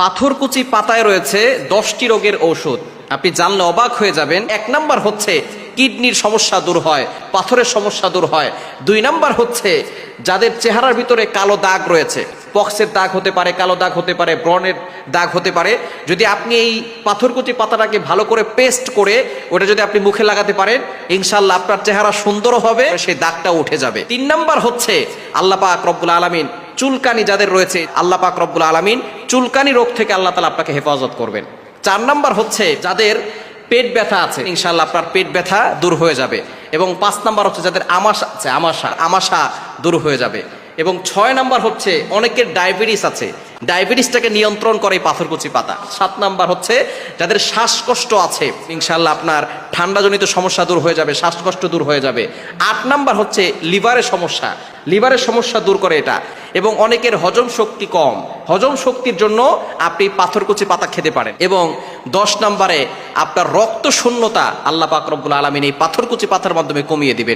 পাথরকুচি পাতায় রয়েছে দশটি রোগের ঔষধ। আপনি জানলে অবাক হয়ে যাবেন, এক নাম্বার হচ্ছে কিডনির সমস্যা দূর হয়, পাথরের সমস্যা দূর হয়। দুই নাম্বার হচ্ছে যাদের চেহারার ভিতরে কালো দাগ রয়েছে, পক্সের দাগ হতে পারে, কালো দাগ হতে পারে, ব্রণের দাগ হতে পারে। যদি আপনি এই পাথরকুচি পাতাটাকে ভালো করে পেস্ট করে ওটা যদি আপনি মুখে লাগাতে পারেন ইনশাল্লাহ আপনার চেহারা সুন্দর হবে, সেই দাগটা উঠে যাবে। তিন নাম্বার হচ্ছে আল্লাহ পাক রব্বুল আলমিন, চুলকানি যাদের রয়েছে, আল্লাহ পাক রব্বুল আলমিন চুলকানি রোগ থেকে আল্লাহ তালা আপনাকে হেফাজত করবেন। চার নাম্বার হচ্ছে যাদের পেট ব্যথা আছে ইনশাল্লাহ আপনার পেট ব্যথা দূর হয়ে যাবে। এবং পাঁচ নাম্বার হচ্ছে যাদের আমাশা আছে, আমাশা আমাশা দূর হয়ে যাবে। এবং ছয় নাম্বার হচ্ছে অনেকের ডায়াবেটিস আছে। ডায়াবেটিসটাকে নিয়ন্ত্রণ করে পাথরকুচি পাতা। সাত নাম্বার হচ্ছে যাদের শ্বাসকষ্ট আছে ইনশাল্লাহ আপনার ঠান্ডাজনিত সমস্যা দূর হয়ে যাবে, শ্বাসকষ্ট দূর হয়ে যাবে। আট নাম্বার হচ্ছে লিভারের সমস্যা। লিভারের সমস্যা দূর করে এটা। এবং অনেকের হজম শক্তি কম। হজম শক্তির জন্য আপনি পাথরকুচি পাতা খেতে পারেন। এবং দশ নম্বরে আপনার রক্ত শূন্যতা আল্লাহ পাক আলমিন এই পাথরকুচি পাতার মাধ্যমে কমিয়ে দিবেন।